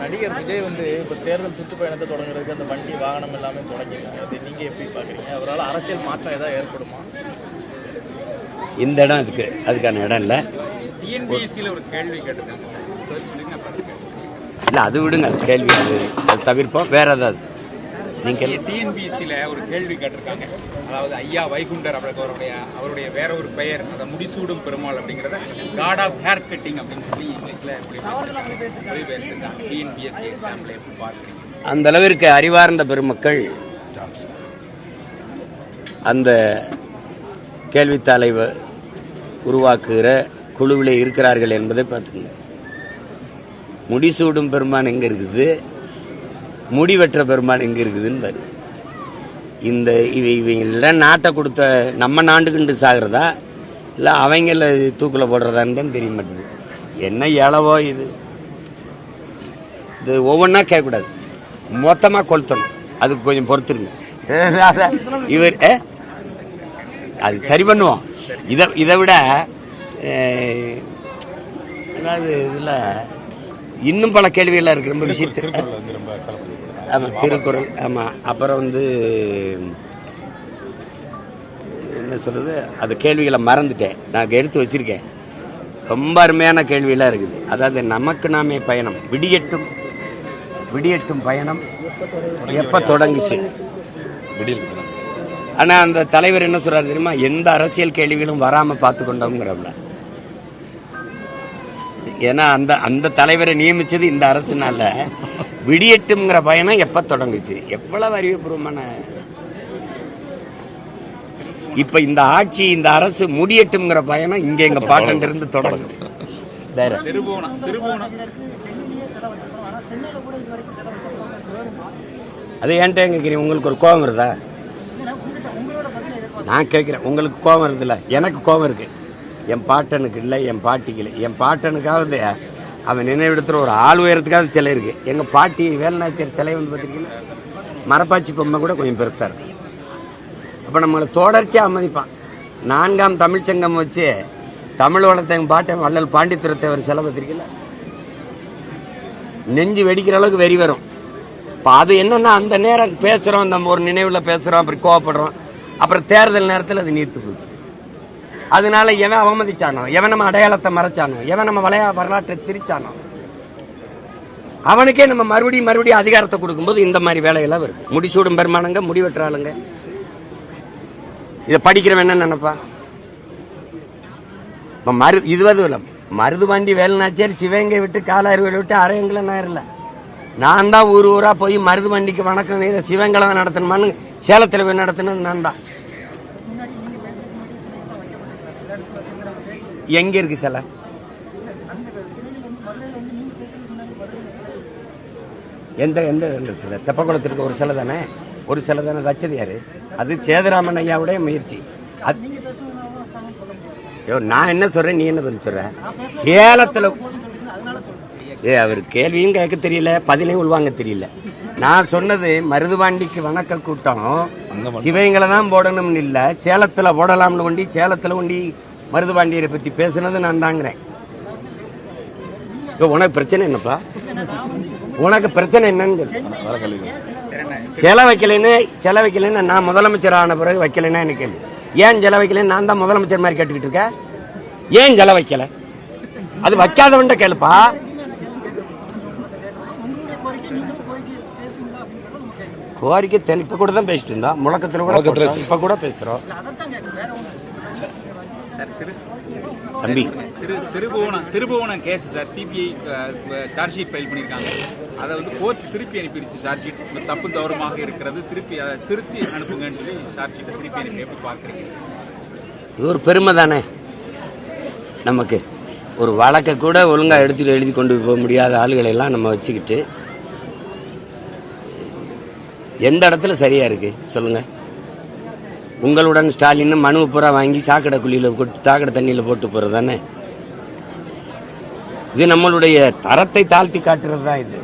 நடிகர் விஜய் வந்து இப்ப தேர்தல் சுற்றுப்பயணத்தை தொடங்குறதுக்கு அந்த வண்டி வாகனம் எல்லாமே தொடங்கிருக்காங்க அதை நீங்க எப்படி பாக்குறீங்க? அவரால் அரசியல் மாற்றம் ஏதாவது ஏற்படுமா? இந்த இடம் இதுக்கு அதுக்கான இடம் இல்லை. டிஎன்பிஎஸ்சியில் ஒரு கேள்வி கேட்டிருக்காங்க. இல்லை அது விடுங்க அது கேள்வி. அது அது தவிர்ப்போம். வேற ஏதாவது? நீங்கள் டிஎன்பிஎஸ்சியில் ஒரு கேள்வி கேட்டிருக்காங்க. அதாவது ஐயா வைகுண்டர் அவருக்கு அவருடைய அவருடைய வேற ஒரு பெயர் அந்த முடிசூடும் பெருமாள் அப்படிங்கிறத காட் ஆஃப் ஹேர் கட்டிங் அப்படின்னு சொல்லி டிஎன்பிஎஸ்சி எப்படி பார்க்குறீங்க? அந்த அளவிற்கு அறிவார்ந்த பெருமக்கள் அந்த கேள்வித்தாளை உருவாக்குகிற குழுவில் இருக்கிறார்கள் என்பதை பார்த்துங்க முடிசூடும் பெருமான் எங்க இருக்குது? முடிவெற்ற பெருமான் எங்க இருக்குதுன்னு பாரு இந்த இவ இவங்கள நாட்டை கொடுத்த நம்ம நாண்டுக்கிண்டு சாகிறதா? இல்லை அவங்கள தூக்கில் போடுறதான்னு தான் தெரிய மாட்டேங்குது. என்ன இளவோ இது? இது ஒவ்வொன்றா கேட்கக்கூடாது. மொத்தமாக கொளுத்தணும். அதுக்கு கொஞ்சம் பொறுத்துருங்க. இவர்? அது சரி பண்ணுவோம். இதை இதை விட அதாவது இதில் இன்னும் பல கேள்விகள்லாம் இருக்கு. ரொம்ப விஷயத்து ஆமாம் திருக்குறள் ஆமாம் அப்புறம் வந்து என்ன சொல்றது? அது கேள்விகளை மறந்துட்டேன். நான் எடுத்து வச்சிருக்கேன். ரொம்ப அருமையான கேள்வியெல்லாம் இருக்குது. அதாவது நமக்கு நாமே பயணம். விடியட்டும் விடியட்டும் பயணம் எப்போ தொடங்குச்சு? ஆனால் அந்த தலைவர் என்ன சொல்கிறார் தெரியுமா? எந்த அரசியல் கேள்விகளும் வராமல் பார்த்து கொண்டோங்கிறவள ஏன்னா அந்த அந்த தலைவரை நியமித்தது இந்த அரசுனால. விடியட்டுங்கிற பயணம் எப்போ தொடங்குச்சு? எவ்வளவு அறிவுபூர்வமான இப்ப இந்த ஆட்சி இந்த அரசு முடியட்டும்ங்கிற பயணம் இங்க எங்க பாட்டன் இருந்து தொடங்குது அது ஏன்ட்ட கேட்குறீங்க உங்களுக்கு ஒரு கோபம் வருதா? நான் கேட்குறேன் உங்களுக்கு கோபம் வருதுல்ல? எனக்கு கோபம் இருக்கு. என் பாட்டனுக்கு இல்லை என் பாட்டிக்கு இல்லை. என் பாட்டனுக்காவது அவன் நினைவிடத்துல ஒரு ஆள் உயரத்துக்காவது சிலை இருக்கு. எங்க பாட்டி வேலுநாச்சியர் சிலை வந்து பார்த்துருக்கீங்களா? மரப்பாச்சி பொம்மை கூட கொஞ்சம் பெருசா இருக்கு. அப்ப நம்மளை தொடர்ச்சியாக அமதிப்பான் நான்காம் தமிழ்ச்சங்கம் வச்சு தமிழ் வளர்த்த எங்க பாட்டன் வள்ளல் பாண்டித்துரத்தை ஒரு செலவு வச்சிருக்கல நெஞ்சு வெடிக்கிற அளவுக்கு வெறி வரும். இப்போ அது என்னன்னா அந்த நேரம் பேசுறோம் நம்ம ஒரு நினைவுல பேசுறோம் அப்புறம் கோவப்படுறோம். அப்புறம் தேர்தல் நேரத்தில் அது நீர்த்து போகுது. அதனால எவன் அவமதிச்சானோ எவன் நம்ம அடையாளத்தை மறைச்சானோ எவன் நம்ம வளைய வரலாற்றை திரிச்சானோ அவனுக்கே நம்ம மறுபடியும் மறுபடியும் அதிகாரத்தை கொடுக்கும்போது இந்த மாதிரி வேலையெல்லாம் வருது. முடிசூடும் பெருமானங்க முடிவெற்றாளுங்க இதை படிக்கிறவன் என்ன நினைப்பான் மரு இதுவது இல்லை மருதுபாண்டி வேலுநாச்சியார் சிவகங்கை விட்டு காலாறுகளை விட்டு அரையங்களை நேரில் நான் தான் ஊர் ஊரா போய் மருதுபாண்டிக்கு வணக்கம் செய்த சிவங்களை நடத்தணுமான்னு சேலத்தில் போய் நடத்தினது நான் தான். எங்க இருக்கு சிலை? எந்த எந்த தெப்பக்குளத்திற்கு ஒரு சிலை தானே? ஒரு சிலை தானே வச்சது யாரு அது சேதுராமன் ஐயாவுடைய முயற்சி. அது ஐயோ நான் என்ன சொல்றேன் நீ என்ன பதில் சொல்ற? சேலத்துல ஏ அவர் கேள்வியும் கேட்க தெரியல பதிலையும் உள்வாங்க தெரியல. நான் சொன்னது மருதுபாண்டிக்கு வணக்க கூட்டம். சிவங்களை தான் போடணும்னு இல்ல சேலத்துல போடலாம்னு ஒண்டி சேலத்துல ஒண்டி மருதுபாண்டியரை பத்தி பேசுனது நான் தாங்கிறேன். உனக்கு பிரச்சனை என்னப்பா? உனக்கு பிரச்சனை என்னன்னு சொல்லு. சிலை வைக்கலைன்னு சிலை வைக்கலைன்னு நான் முதலமைச்சர் ஆன பிறகு வைக்கலைன்னா எனக்கு கேள்வி? ஏன் சிலை வைக்கலைன்னு நான் தான் முதலமைச்சர் மாதிரி கேட்டுக்கிட்டு இருக்கேன் ஏன் சிலை வைக்கல அது வைக்காதவன்ட்ட கேளுப்பா. கோரிக்கை தென் இப்ப கூட தான் பேசிட்டு இருந்தோம். முழக்கத்துல கூட. இப்ப கூட பேசுறோம். தம்பி. திரு Thirubuvanam Thirubuvanam case sir CBI charge sheet file பண்ணியிருக்காங்க அதை வந்து கோர்ட் திருப்பி அனுப்பிடுச்சு சார்ஜ் ஷீட் தப்பு தவறுமாக இருக்கிறது. திருப்பி அதை திருத்தி அனுப்புங்கன்னு சொல்லி சார்ஜ் ஷீட்டை திருப்பி அனுப்பி எப்படி பார்க்குறீங்க இது ஒரு பெருமை தானே? நமக்கு. ஒரு வழக்கை கூட ஒழுங்கா எடுத்துட்டு எழுதி கொண்டு போக முடியாத ஆளுகளை எல்லாம் நம்ம வச்சுக்கிட்டு எந்த இடத்துல சரியா இருக்கு? சொல்லுங்க. உங்களுடன் ஸ்டாலின் மனு பூரா வாங்கி சாக்கடை குழியில் கொட்டு சாக்கடை தண்ணியில் போட்டு போறது தானே இது நம்மளுடைய தரத்தை தாழ்த்தி காட்டுறது தான் இது.